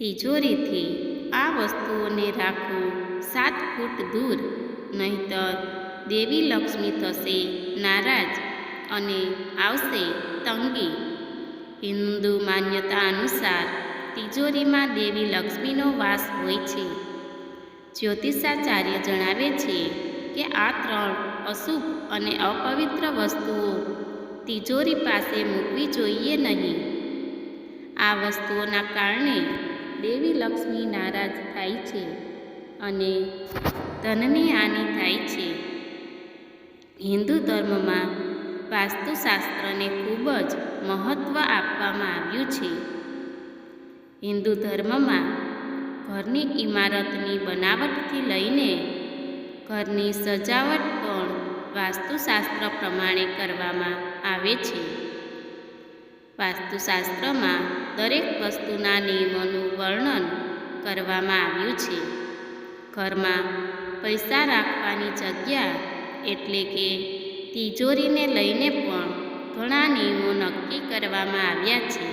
તિજોરીથી આ વસ્તુઓને રાખો સાત ફૂટ દૂર, નહીતર દેવી લક્ષ્મી થશે નારાજ અને આવશે તંગી. હિન્દુ માન્યતા અનુસાર તિજોરીમાં દેવી લક્ષ્મીનો વાસ હોય છે. જ્યોતિષાચાર્ય જણાવે છે કે આ ત્રણ અશુભ અને અપવિત્ર વસ્તુઓ તિજોરી પાસે મૂકવી જોઈએ નહીં. આ વસ્તુઓના કારણે દેવી લક્ષ્મી નારાજ થાય છે અને ધનની હાનિ થાય છે. હિન્દુ ધર્મમાં વાસ્તુશાસ્ત્રને ખૂબ જ મહત્ત્વ આપવામાં આવ્યું છે. હિન્દુ ધર્મમાં ઘરની ઇમારતની બનાવટથી લઈને ઘરની સજાવટ પણ વાસ્તુશાસ્ત્ર પ્રમાણે કરવામાં આવે છે. વાસ્તુશાસ્ત્રમાં દરેક વસ્તુના નિયમોનું વર્ણન કરવામાં આવ્યું છે. ઘરમાં પૈસા રાખવાની જગ્યા એટલે કે તિજોરીને લઈને પણ ઘણા નિયમો નક્કી કરવામાં આવ્યા છે.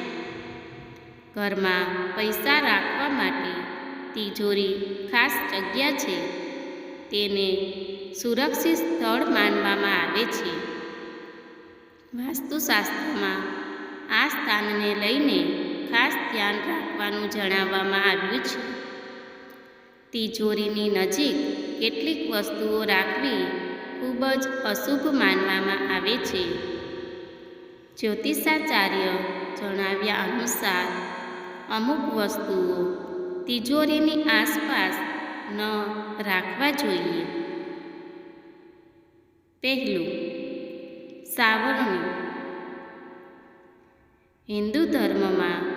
ઘરમાં પૈસા રાખવા માટે તિજોરી ખાસ જગ્યા છે. તેને સુરક્ષિત સ્થળ માનવામાં આવે છે. વાસ્તુશાસ્ત્રમાં આ સ્થાનને લઈને ધ્યાન રાખવાનું જણાવવામાં આવ્યું છે. તિજોરીની નજીક કેટલીક વસ્તુઓ રાખવી ખૂબ જ અશુભ માનવામાં આવે છે. જ્યોતિષાચાર્ય જણાવ્યા અનુસાર, અમુક વસ્તુઓ તિજોરીની આસપાસ ન રાખવા જોઈએ. પહેલું, સાવરણું. હિન્દુ ધર્મમાં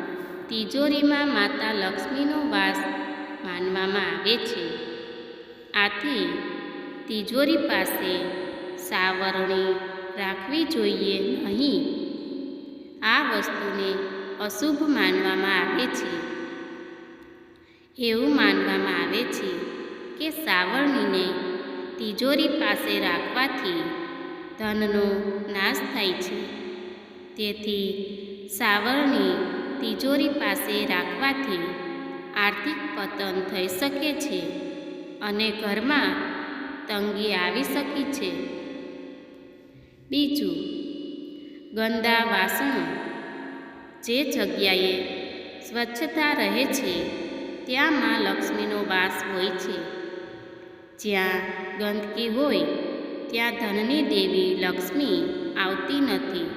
તિજોરીમાં માતા લક્ષ્મીનો વાસ માનવામાં આવે છે. આથી તિજોરી પાસે સાવરણી રાખવી જોઈએ નહીં. આ વસ્તુને અશુભ માનવામાં આવે છે. એવું માનવામાં આવે છે કે સાવરણીને તિજોરી પાસે રાખવાથી ધનનો નાશ થાય છે. તેથી સાવરણી તિજોરી પાસે રાખવાથી આર્થિક પતન થઈ શકે છે અને ઘરમાં તંગી આવી શકે છે. બીજું, ગંદા વાસણો. જે જગ્યાએ સ્વચ્છતા રહે છે ત્યાં માં લક્ષ્મીનો વાસ હોય છે. જ્યાં ગંદકી હોય, ત્યાં ધનની દેવી લક્ષ્મી આવતી નથી.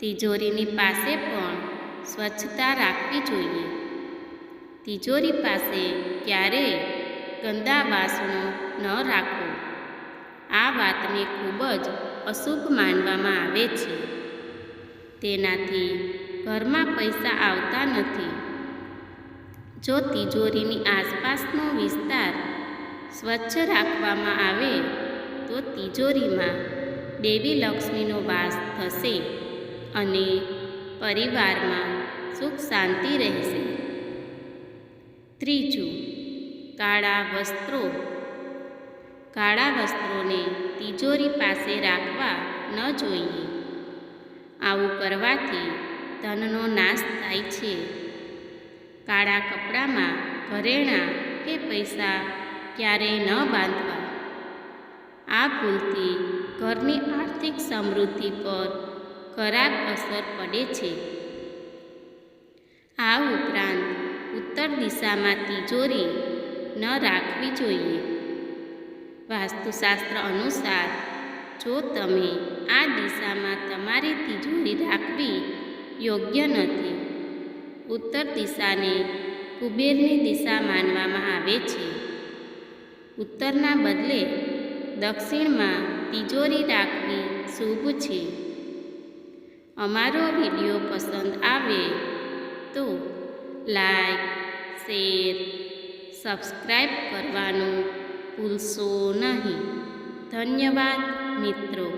તિજોરીની પાસે પણ સ્વચ્છતા રાખવી જોઈએ. તિજોરી પાસે ક્યારેય ગંદા વાસણો ન રાખો? આ વાતને ખૂબ જ અશુભ માનવામાં આવે છે. તેનાથી ઘરમાં પૈસા આવતા નથી. જો તિજોરીની આસપાસનો વિસ્તાર સ્વચ્છ રાખવામાં આવે, તો તિજોરીમાં દેવી લક્ષ્મીનો વાસ થશે અને પરિવારમાં સુખ શાંતિ રહેશે. ત્રીજું, કાળા વસ્ત્રો. કાળા વસ્ત્રોને તિજોરી પાસે રાખવા ન જોઈએ. આવું કરવાથી ધનનો નાશ થાય છે. કાળા કપડામાં ઘરેણાં કે પૈસા ક્યારેય ન બાંધવા. આ ભૂલથી ઘરની આર્થિક સમૃદ્ધિ પર ખરાબ અસર પડે છે. આ ઉપરાંત ઉત્તર દિશામાં તિજોરી ન રાખવી જોઈએ. વાસ્તુશાસ્ત્ર અનુસાર, જો તમે આ દિશામાં તમારી તિજોરી રાખવી યોગ્ય નથી, ઉત્તર દિશાને કુબેરની દિશા માનવામાં આવે છે. ઉત્તરના બદલે દક્ષિણમાં તિજોરી રાખવી શુભ છે. અમારો વીડિયો પસંદ આવે તો લાઈક શેર સબસ્ક્રાઈબ કરવાનું ભૂલશો નહીં. ધન્યવાદ મિત્રો.